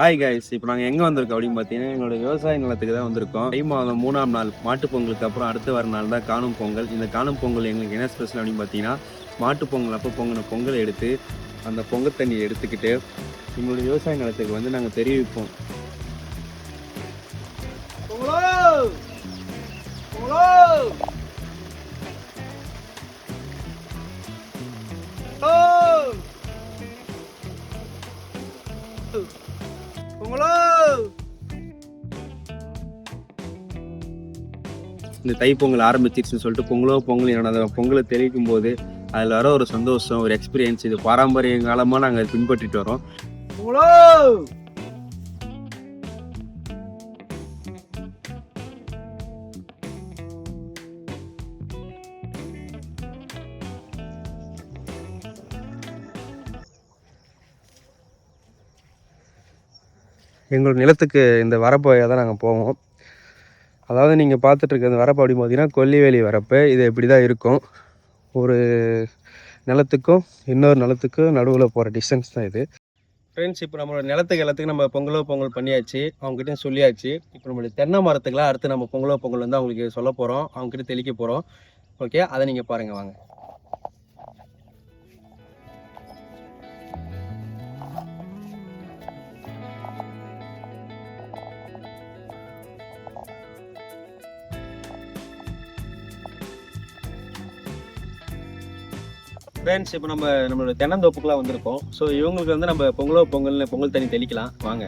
Hi guys இப்போ நாங்கள் எங்கே வந்திருக்கோம் அப்படின்னு பார்த்தீங்கன்னா எங்களோட விவசாய நிலத்துக்கு தான் வந்திருக்கோம். தை மாதம் மூணாம் நாள் மாட்டுப்பொங்கலுக்கு அப்புறம் அடுத்து வர நாள் தான் காணும் பொங்கல். இந்த காணும் பொங்கல் எங்களுக்கு என்ன ஸ்பெஷல் அப்படின்னு பார்த்தீங்கன்னா மாட்டுப் பொங்கல் அப்போ பொங்கின பொங்கல் எடுத்து அந்த பொங்கல் தண்ணியை எடுத்துக்கிட்டு எங்களுடைய விவசாய நிலத்துக்கு வந்து நாங்கள் தெரிவிப்போம். இந்த தை பொங்கல் ஆரம்பிச்சிருச்சுன்னு சொல்லிட்டு பொங்கலோ பொங்கல் என்னோட அந்த பொங்கலை தெரிவிக்கும் போது அதில் வர ஒரு சந்தோஷம் ஒரு எக்ஸ்பீரியன்ஸ் இது பாரம்பரிய காலமாக நாங்கள் அதை பின்பற்றிட்டு வரோம். எங்களோட நிலத்துக்கு இந்த வரப்பு வழியாக தான் நாங்கள் போவோம். அதாவது நீங்கள் பார்த்துட்ருக்க அந்த வரப்பு அப்படி பார்த்தீங்கன்னா கொல்லிவேலி வரப்பு இது இப்படி தான் இருக்கும். ஒரு நிலத்துக்கும் இன்னொரு நிலத்துக்கும் நடுவில் போகிற டிஸ்டன்ஸ் தான் இது. ஃப்ரெண்ட்ஸ் இப்போ நம்மளோட நிலத்துக்கு எல்லாத்துக்கும் நம்ம பொங்கலோ பொங்கல் பண்ணியாச்சு. அவங்ககிட்ட சொல்லியாச்சு. இப்போ நம்மளுடைய தென்னை மரத்துக்குலாம் அடுத்து நம்ம பொங்கலோ பொங்கல் வந்து அவங்களுக்கு சொல்ல போகிறோம் அவங்ககிட்ட தெளிக்க போகிறோம் ஓகே அதை நீங்கள் பாருங்கள் வாங்க. ஃப்ரெண்ட்ஸ் இப்போ நம்ம நம்மளோட தென்னந்தோப்புக்குலாம் வந்திருக்கோம். ஸோ இவங்களுக்கு வந்து நம்ம பொங்கலோ பொங்கல்னு பொங்கல் தண்ணி தெளிக்கலாம். வாங்க.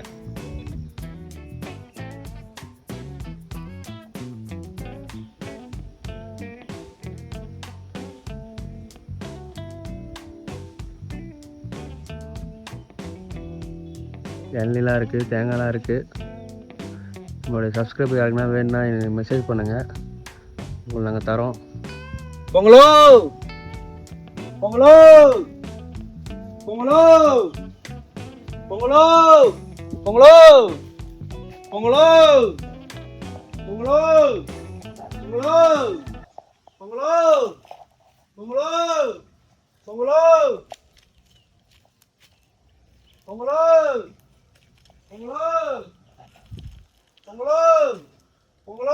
இளநிலாம் இருக்குது தேங்காய்லாம் இருக்குது உங்களுடைய சப்ஸ்கிரைபர் யாருக்குன்னா வேணும்னா மெசேஜ் பண்ணுங்கள் உங்களுக்கு நாங்கள் தரோம். பொங்கலோ! ปงโลปงโลปงโลปงโลปงโลปงโลปงโลปงโลปงโลปงโลปงโลปงโลปงโลปงโล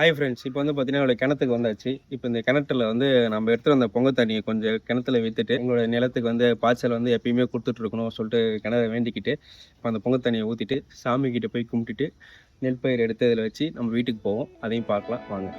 ஹாய் ஃப்ரெண்ட்ஸ் இப்போ வந்து பார்த்தீங்கன்னா என்னோட கிணத்துக்கு வந்தாச்சு. இப்போ இந்த கிணத்துல வந்து நம்ம எடுத்துகிட்டு வந்த பொங்கல் தண்ணியை கொஞ்சம் கிணத்துல விற்றுட்டு எங்களோட நிலத்துக்கு வந்து பாய்ச்சல் வந்து எப்பயுமே கொடுத்துட்ருக்கணும் சொல்லிட்டு கிணறு வேண்டிக்கிட்டு இப்போ அந்த பொங்கல் தண்ணியை ஊற்றிட்டு சாமி போய் கும்பிட்டுட்டு நெல் பயிர் எடுத்து அதில் வச்சு நம்ம வீட்டுக்கு போவோம். அதையும் பார்க்கலாம் வாங்க.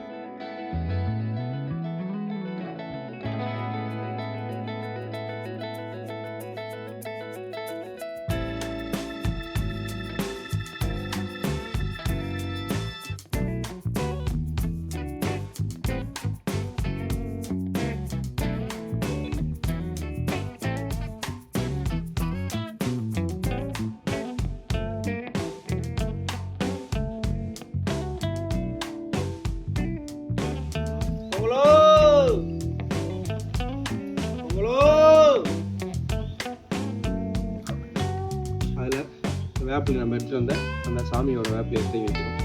பொங்கலோ அதில் வேப்பில் நம்ம எடுத்துகிட்டு வந்த அந்த சாமியோட வேப்பில் எடுத்து வைக்கிறோம்